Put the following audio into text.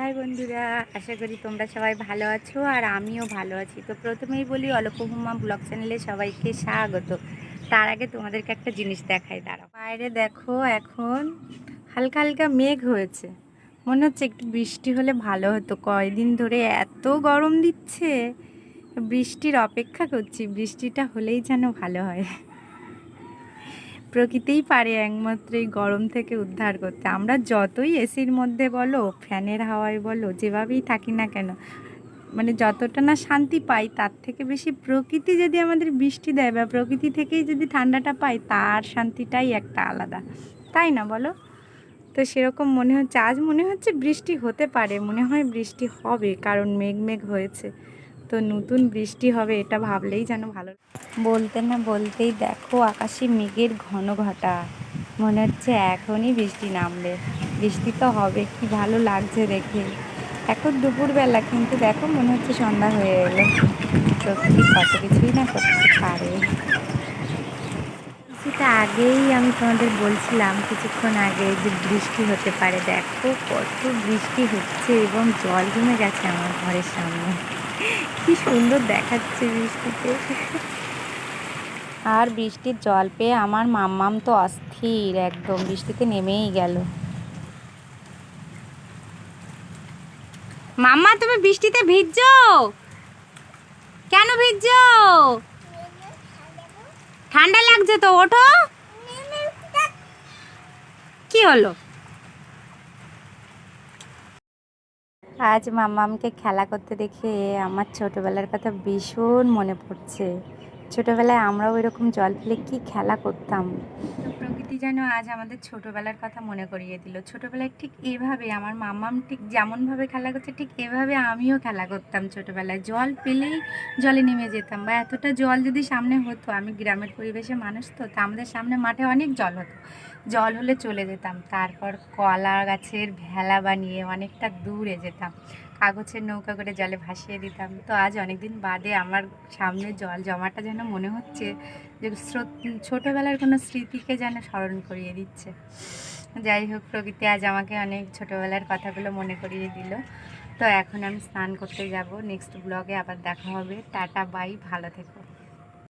High বন্ধুরা, আশা করি তোমরা সবাই ভালো আছো আর আমিও ভালো আছি। তো প্রথমেই বলি অলপহুমা ব্লগ চ্যানেলে সবাইকে স্বাগত। তার আগে তোমাদেরকে একটা জিনিস দেখাই, দাঁড়াও। বাইরে দেখো, এখন হালকা হালকা মেঘ হয়েছে। মনে হচ্ছে একটু বৃষ্টি হলে ভালো হতো। কয়দিন ধরে এত গরম দিচ্ছে। বৃষ্টির অপেক্ষা করছি, বৃষ্টিটা হলেই যেন ভালো হয়। প্রকৃতিই পারে একমাত্র এই গরম থেকে উদ্ধার করতে। আমরা যতই এসির মধ্যে বলো, ফ্যানের হাওয়ায় বলো, যেভাবেই থাকি না কেন মানে যতটা না শান্তি পাই, তার থেকে বেশি প্রকৃতি যদি আমাদের বৃষ্টি দেয় বা প্রকৃতি থেকেই যদি ঠান্ডাটা পাই, তার শান্তিটাই একটা আলাদা। তাই না বলো? তো সেরকম মনে হচ্ছে, আজ মনে হচ্ছে বৃষ্টি হতে পারে, মনে হয় বৃষ্টি হবে, কারণ মেঘ মেঘ হয়েছে। তো নতুন বৃষ্টি হবে, এটা ভাবলেই যেন ভালো বলতে না বলতেই দেখো আকাশে মেঘের ঘন ঘটা। মনে হচ্ছে এখনই বৃষ্টি নামবে। বৃষ্টি তো হবে, কি ভালো লাগছে দেখে। এখন দুপুরবেলা, কিন্তু দেখো মনে হচ্ছে সন্ধ্যা হয়ে এলো। প্রকৃতি কত কিছুই না করতে পারে। সেটা আগেই আমি তোমাদের বলছিলাম, কিছুক্ষণ আগে যে বৃষ্টি হতে পারে। দেখো কত বৃষ্টি হচ্ছে এবং জল জমে গেছে আমার ঘরের সামনে। কি সুন্দর দেখাচ্ছে বৃষ্টিতে। আর বৃষ্টির জল পেয়ে আমার মাম্মাম তো অস্থির একদম বৃষ্টিতে নেমেই গেল। মাম্মা তুমি বৃষ্টিতে ভিজছো? কেন ভিজছো? ঠান্ডা লাগছে তো ওঠো। কি হলো? আজ মাম্মামকে খেলা করতে দেখে আমার ছোটবেলার কথা ভীষণ মনে পড়ছে। ছোটবেলায় আমরাও এরকম জল ফেলে কি খেলা করতাম। প্রকৃতি যেন আজ আমাদের ছোটবেলার কথা মনে করিয়ে দিল। ছোটবেলায় ঠিক এভাবে আমার মাম্মাম ঠিক যেমনভাবে খেলা করছে, ঠিক এভাবে আমিও খেলা করতাম ছোটবেলায়। জল পেলেই জলে নেমে যেতাম বা এতটা জল যদি সামনে হতো, আমি গ্রামের পরিবেশে মানুষ তো, তা আমাদের সামনে মাঠে অনেক জল হতো। জল হলে চলে যেতাম, তারপর কলা গাছের ভেলা বানিয়ে অনেকটা দূরে যেতাম। কাগজের নৌকা করে জলে ভাসিয়ে দিতাম। তো আজ অনেকদিন বাদে আমার সামনে জল জমাটা যেন মনে হচ্ছে যে স্রোত- ছোটোবেলার কোনো স্মৃতিকে যেন স্মরণ করিয়ে দিচ্ছে। যাই হোক, প্রকৃতি আজ আমাকে অনেক ছোটোবেলার কথাগুলো মনে করিয়ে দিল। তো এখন আমি স্নান করতে যাব। নেক্সট ব্লগে আবার দেখা হবে। টাটা, বাই, ভালো থেকো।